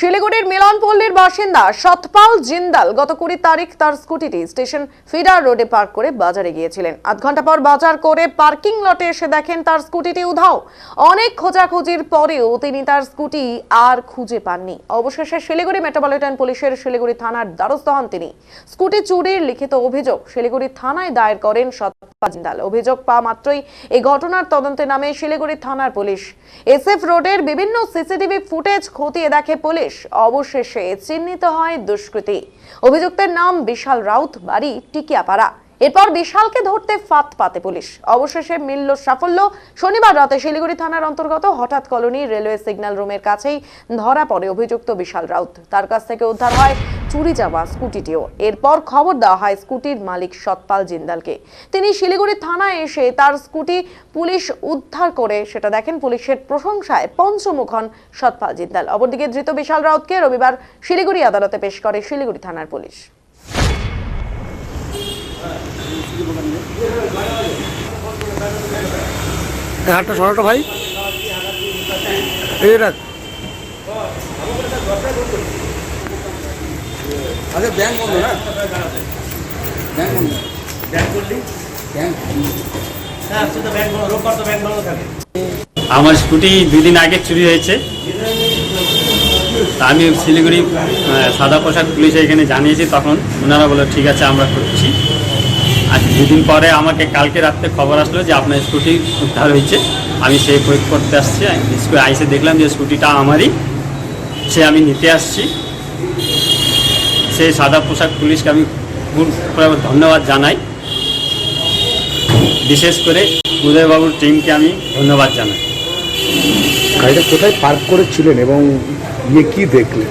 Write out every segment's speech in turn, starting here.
শিলিগুড়ির মিলনপল্লীর বাসিন্দা সতপাল জিন্দাল গত কুড়ি তারিখ তার স্কুটিটি স্টেশন ফিডার রোডে পার্ক করে বাজারে গিয়েছিলেন। আধ ঘণ্টা পর বাজার করে পার্কিং লটে এসে দেখেন তার স্কুটিটি উধাও। অনেক খোঁজাখুঁজির পরেও তিনি তার স্কুটি আর খুঁজে পাননি। অবশেষে শিলিগুড়ি মেট্রোপলিটন পুলিশের শিলিগুড়ি থানার দ্বারস্থ হন তিনি। স্কুটি চুরির লিখিত অভিযোগ শিলিগুড়ি থানায় দায়ের করেন সতপাল জিন্দাল। অভিযোগ পা মাত্রই এই ঘটনার তদন্তে নামে শিলিগুড়ি থানার পুলিশ। এসএফ রোডের বিভিন্ন সিসিটিভি ফুটেজ খতিয়ে দেখে পুলিশ। অবশেষে চিহ্নিত হয় দুষ্কৃতী। অভিযুক্তের নাম বিশাল রাউত বাড়ি টিকিয়াপাড়া। এরপর বিশালকে ধরতে ফাঁদ পাতে পুলিশ। অবশেষে মিলল সাফল্য। শনিবার রাতে শিলিগুড়ি থানার অন্তর্গত হঠাৎ কলোনি রেলওয়ে সিগন্যাল রুমের কাছেই ধরা পড়ে অভিযুক্ত বিশাল রাউত। তার কাছ থেকে উদ্ধার হয় চুরি যাওয়া স্কুটিটিও। এরপর খবর দেওয়া হয় স্কুটির মালিক সতপাল জিন্দালকে। তিনি শিলিগুড়ি থানায় এসে তার স্কুটি পুলিশ উদ্ধার করে সেটা দেখেন পুলিশের প্রশংসায় পঞ্চমুখ হন সতপাল জিন্দাল। অপরদিকে ধৃত বিশাল রাউতকে রবিবার শিলিগুড়ি আদালতে পেশ করে শিলিগুড়ি থানার পুলিশ। হাটটা সরাটো ভাই। এই রাখ। আচ্ছা ব্যাংক বন্ধ না? ব্যাংক বন্ধ। ব্যাংক করলি ব্যাংক হ্যাঁ আজকে তো ব্যাংক বন্ধ রোববার তো ব্যাংক বন্ধ থাকে। আমার স্কুটি দুই দিন আগে চুরি হয়েছে। তা আমি শিলিগুড়ি সাদা পোশাক পুলিশে এখানে জানিয়েছি তখন ওনারা বলে ঠিক আছে আমরা করছি। আর দুদিন পরে আমাকে কালকে রাত্রে খবর আসলো যে আপনার স্কুটি উদ্ধার হয়েছে। আমি সেই প্রয়োগ করতে আসছি স্কুলে আইসে দেখলাম যে স্কুটিটা আমারই। সে আমি নিতে আসছি। সেই সাদা পোশাক পুলিশকে আমি ধন্যবাদ জানাই। বিশেষ করে উদয়বাবুর টিমকে আমি ধন্যবাদ জানাই। গাড়িটা কোথায় পার্ক করেছিলেন এবং ইয়ে কি দেখলেন?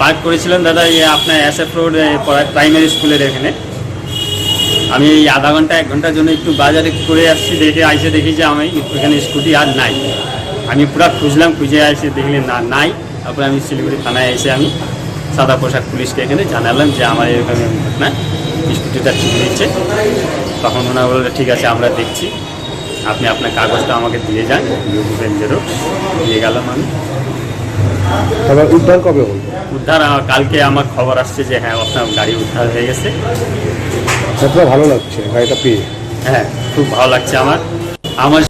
পার্ক করেছিলেন দাদা ইয়ে আপনার এস এফ রোড প্রাইমারি স্কুলের এখানে। আমি এই আধা ঘণ্টা, এক ঘণ্টার জন্য একটু বাজারে করে আসছি, দেখে আইসে দেখি যে আমি এখানে স্কুটি আর নাই। আমি পুরো খুঁজলাম, খুঁজে আসে দেখলে না, নাই। তারপরে আমি শিলিগুড়ি থানায় এসে আমি সাদা পোশাক পুলিশকে এখানে জানালাম যে আমার এরকম ঘটনা, স্কুটিটা ঠিক হয়েছে। তখন ওনারা বলল, ঠিক আছে, আমরা দেখছি। আপনি আপনার কাগজটা আমাকে দিয়ে যান রেঞ্জেরও দিয়ে গেলাম আমি। উদ্ধার কবে হল? উদ্ধার কালকে আমার খবর আসছে যে হ্যাঁ আপনার গাড়ি উদ্ধার হয়ে গেছে। ভালো লাগছে গাড়িটা পেয়ে? হ্যাঁ খুব ভালো লাগছে আমার। আমার